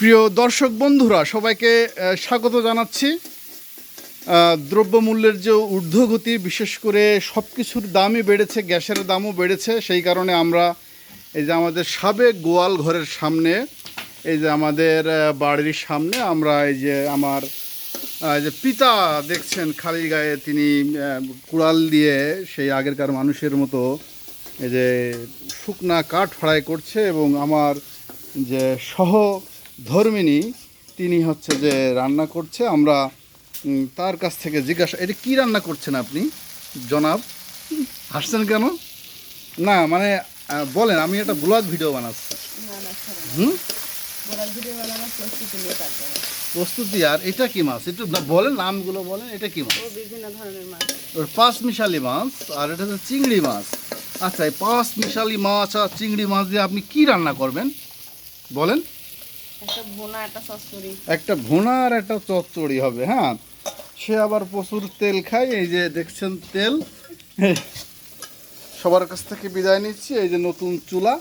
প্রিয় দর্শক বন্ধুরা, সবাইকে স্বাগত জানাচ্ছি। দ্রব্যমূল্যের যে ঊর্ধ্বগতি, বিশেষ করে সব কিছুর দামই বেড়েছে, গ্যাসের দামও বেড়েছে। সেই কারণে আমরা এই যে আমাদের সাবেক গোয়াল ঘরের সামনে, এই যে আমাদের বাড়ির সামনে আমরা এই যে আমার যে পিতা দেখছেন খালি গায়ে, তিনি কুড়াল দিয়ে সেই আগেরকার মানুষের মতো এই যে শুকনা কাঠ ফ্রাই করছে এবং আমার যে সহ ধর্মিনী তিনি হচ্ছে যে রান্না করছে আমরা তার কাছ থেকে জিজ্ঞাসা এটা কি রান্না করছেন আপনি? জনাব? হাসছেন কেন? না মানে বলেন আমি একটা ব্লগ ভিডিও বানাচ্ছি। হুম? প্রস্তুতি আর এটা কি মাছ? একটু বলেন নামগুলো বলেন এটা কি মাছ? বিভিন্ন ধরনের মাছ। ওর পাঁচ মিশালি মাছ আর এটা হচ্ছে চিংড়ি মাছ। আচ্ছা এই পাঁচ মিশালি মাছ আর চিংড়ি মাছ দিয়ে আপনি কি রান্না করবেন? বলেন একটা ভোনা একটা সস্তরি একটা ভুনা আর একটা চচ্চড়ি হবে হ্যাঁ? সে আবার প্রচুর তেল খায়, এই যে দেখছেন তেল। সবার কাছ থেকে বিদায় নিচ্ছি, এই যে নতুন চুলা।